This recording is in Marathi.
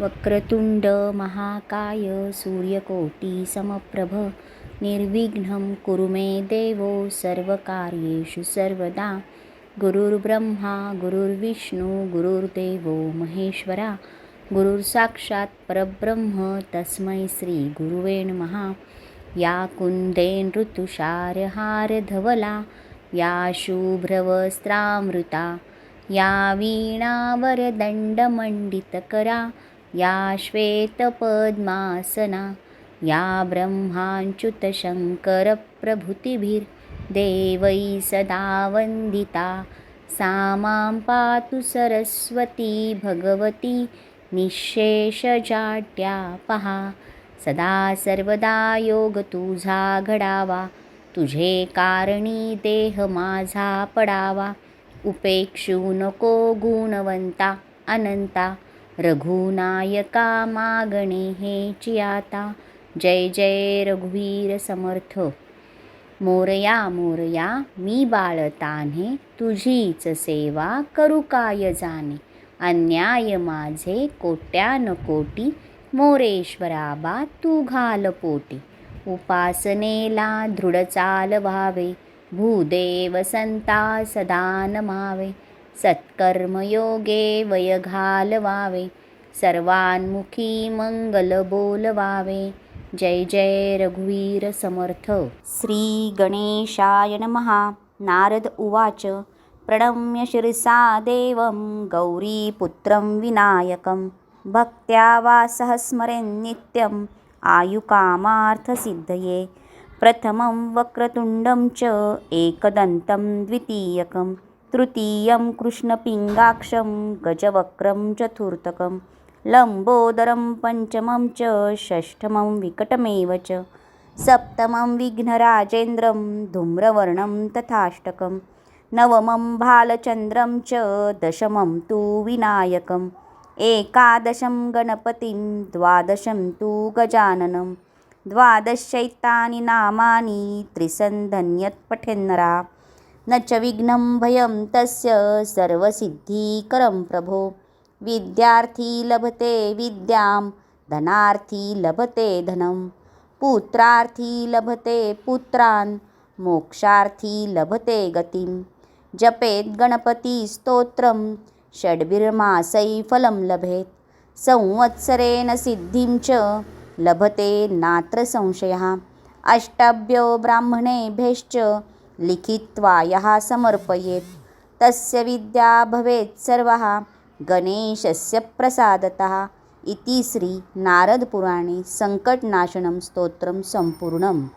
वक्रतुण्ड महाकाय सूर्यकोटी समप्रभ निर्विघ्नं कुरु मे देवो सर्वकार्येषु सर्वदा। गुरुर्ब्रह्मा गुरुर्विष्णू गुरुर्देवो महेश्वरा। गुरुर्साक्षात् परब्रह्म तस्मै श्रीगुरुवे नमः। या कुन्देन ऋतुषारहारधवला या शुभ्रवस्त्रामृता या वीणावरदण्डमण्डितकरा। या श्वेतपद्मासना या ब्रह्माच्युतशङ्करप्रभृतिभिर्देवैः सदा वन्दिता। सा मां पातु सरस्वती भगवती निःशेषजाट्या पहा। सदा सर्वदा योग तुझा घडावा तुझे कारणी देह माझा पडावा। उपेक्षू नको गुणवंता अनंता। रघुनायका मागणे हे आता जय जय रघुवीर समर्थ. मोरया मोरया मी बाळताने तुझीच सेवा करू काय जाणे? अन्याय माझे कोट्यान कोटी मोरेश्वराबा तू घाल पोटी. उपासनेला दृढ चाल व्हावे भूदेव संता सदा नमावे. सत्कर्मयोगे वय घालवावे सर्वान्मुखी मंगल बोलवावे जय जय रघुवीर समर्थ। श्री गणेशाय नमः। नारद उवाच। प्रणम्य शिरसा देवं गौरीपुत्रं विनायकं। भक्त्या वासः स्मरेन्नित्यम् आयुकामार्थसिद्धये। प्रथमं वक्रतुण्डं च एकदन्तं द्वितीयकम्। तृतीयं कृष्णपिङ्गाक्षं गजवक्रं चतुर्थकं लम्बोदरं पञ्चमं च षष्ठमं विकटमेव च सप्तमं विघ्नराजेन्द्रं धूम्रवर्णं तथाष्टकं नवमं भालचन्द्रं च दशमं तु विनायकम् एकादशं गणपतिं द्वादशं तु गजाननं द्वादशैतानि नामानि त्रिसन्धन्यत्पठेन्नरा। न च विघ्नं भयं तस्य सर्वसिद्धिकरं प्रभो। विद्यार्थी लभते विद्यां धनार्थी लभते धनं। पुत्रार्थी लभते पुत्रान् मोक्षार्थी लभते गतिं। जपेत् गणपतिस्तोत्रं षड्भिर्मासै फलं लभेत्। संवत्सरेण सिद्धिं च लभते नात्र संशयः। अष्टभ्यो ब्राह्मणेभ्यश्च लिखित्वा यः समर्पयेत्। तस्य विद्या भवेत् सर्वः गणेशस्य प्रसादतः। इति श्री नारदपुराणे सङ्कटनाशनं स्तोत्रं सम्पूर्णम्।